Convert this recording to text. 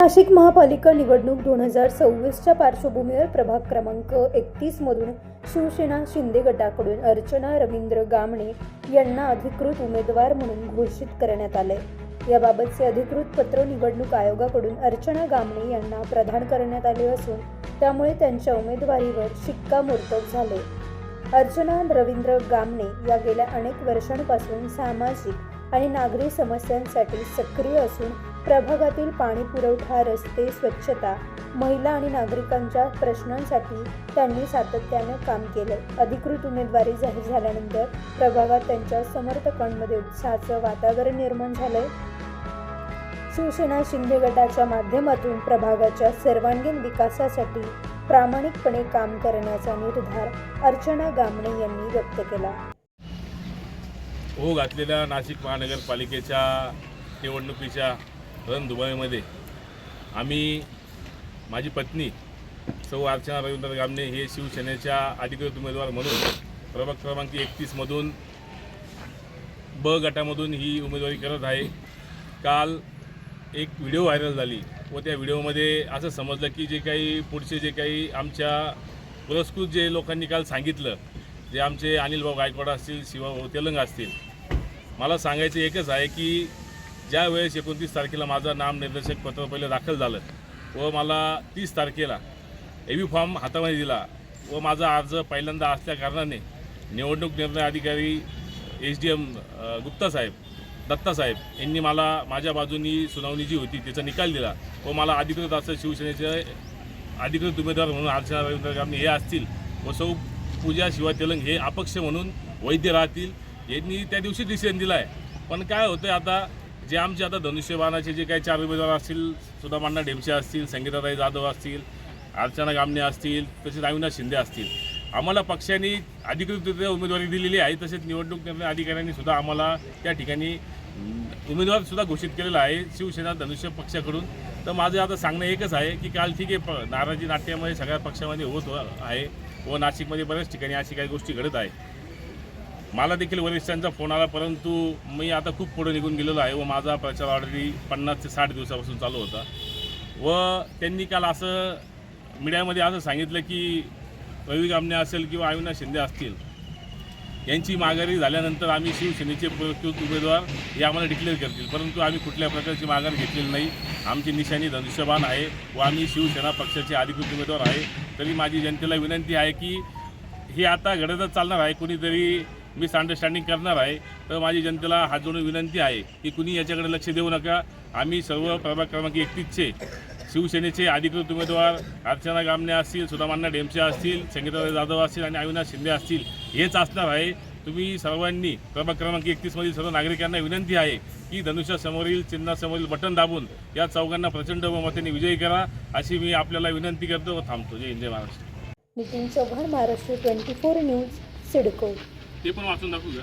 नाशिक महापालिका निवडणूक दोन हजार सव्वीसच्या पार्श्वभूमीवर प्रभाग क्रमांक एकतीसमधून शिवसेना शिंदे गटाकडून अर्चना रवींद्र गामणे यांना अधिकृत उमेदवार म्हणून घोषित करण्यात आले याबाबतचे अधिकृत पत्र निवडणूक आयोगाकडून अर्चना गामणे यांना प्रदान करण्यात आले असून त्यामुळे त्यांच्या उमेदवारीवर शिक्कामोर्तब झाले अर्चना रवींद्र गामणे या गेल्या अनेक वर्षांपासून सामाजिक आणि नागरी समस्यांसाठी सक्रिय असून प्रभागातील पाणी पुरवठा रस्ते स्वच्छता महिला आणि नागरिकांच्या प्रश्नांसाठी त्यांनी सातत्याने काम केले. अधिकृत उमेदवारी जाहीर झाल्यानंतर प्रभागात त्यांच्या समर्थकांमध्ये उत्साहाचं वातावरण निर्माण झालंय. शिवसेना शिंदे गटाच्या माध्यमातून प्रभागाच्या सर्वांगीण विकासासाठी प्रामाणिकपणे काम करण्याचा निर्धार अर्चना गामणे यांनी व्यक्त केला. हो घातलेल्या नाशिक महानगरपालिकेच्या निवडणुकीच्या रणधुमाळीमध्ये आम्ही माझी पत्नी सौ अर्चना रवींद्र गामणे हे शिवसेनेच्या अधिकृत उमेदवार म्हणून प्रभाग क्रमांक एकतीसमधून ब गटामधून ही उमेदवारी करत आहे. काल एक व्हिडिओ व्हायरल झाली व त्या व्हिडिओमध्ये असं समजलं की जे काही पुढचे जे काही आमच्या पुरस्कृत जे लोकांनी काल सांगितलं जे आमचे अनिल भाऊ गायकवाड असतील शिवाभाऊ तेलंग असतील मला सांगायचं एकच आहे की ज्या वेळेस एकोणतीस तारखेला माझं नाम निर्देशक पत्र पहिलं दाखल झालं व मला तीस तारखेला ए बी फॉर्म हातामध्ये दिला व माझा अर्ज पहिल्यांदा असल्या कारणाने निवडणूक निर्णय अधिकारी एच डी एम गुप्ता साहेब दत्ता साहेब यांनी मला माझ्या बाजूनी सुनावणी जी होती त्याचा निकाल दिला व मला अधिकृत असं शिवसेनेचे अधिकृत उमेदवार म्हणून अर्चना रवींद्र गामणे हे असतील व सौ पूजा शिवा तेलंग हे अपक्ष म्हणून वैद्य राहतील यांनी त्या दिवशी डिसिजन दिला आहे पण काय होतं आता जे आमचे आता धनुष्यबाणाचे जे काही चार उमेदवार असतील सुदामांना ढेमसे असतील संगीताताई जाधव असतील अर्चना गामणे असतील तसेच अविनाश शिंदे असतील. आम्हाला पक्षांनी अधिकृतरित्या उमेदवारी दिलेली आहे तसेच निवडणूक निर्णय अधिकाऱ्यांनी सुद्धा आम्हाला त्या ठिकाणी उमेदवार सुद्धा घोषित केलेला आहे शिवसेना धनुष्य पक्षाकडून. तर माझं आता सांगणं एकच आहे की काल ठीक आहे प नाराजी नाट्यामध्ये सगळ्या पक्षामध्ये होत आहे व नाशिकमध्ये बऱ्याच ठिकाणी अशी काही गोष्टी घडत आहे. मला देखील वरिष्ठांचा फोन आला परंतु मी आता खूप पुढे निघून गेलेलो आहे व माझा प्रचार ऑलरेडी पन्नास ते साठ दिवसापासून चालू होता. व त्यांनी काल असं मीडियामध्ये असं सांगितलं की रवी गामणे असेल किंवा अविनाश शिंदे असतील यांची माघारी झाल्यानंतर आम्ही शिवसेनेचे पुरस्कृत उमेदवार हे आम्हाला डिक्लेअर करतील. परंतु आम्ही कुठल्या प्रकारची माघार घेतलेली नाही. आमची निशाणी धनुष्यबाण आहे व आम्ही शिवसेना पक्षाचे अधिकृत उमेदवार आहे. तरी माझी जनतेला विनंती आहे की हे आता घडतच चालणार आहे. कुणीतरी मिसअंडरस्टँडिंग करणार आहे. तर माझी जनतेला हात जोडून विनंती आहे की कुणी याच्याकडे लक्ष देऊ नका. आम्ही सर्व प्रभाग क्रमांक एकतीसचे शिवसेनेचे अधिकृत उमेदवार अर्चना गामणे असतील सुधामान्ना डेमसे असतील संगीता जाधव असतील आणि अविनाश शिंदे असतील हेच असणार आहे. तुम्ही सर्वांनी प्रभाग क्रमांक एकतीसमधील सर्व नागरिकांना विनंती आहे की धनुष्यासमोरील चिन्हासमोरील बटन दाबून या चौघांना प्रचंड बहुमताने विजयी करा. अशी मी आपल्याला विनंती करतो व थांबतो. जय हिंद जय Maharashtra. Nitin Chavan Maharashtra twenty four news CIDCO. ते पण वाचून दाखवू का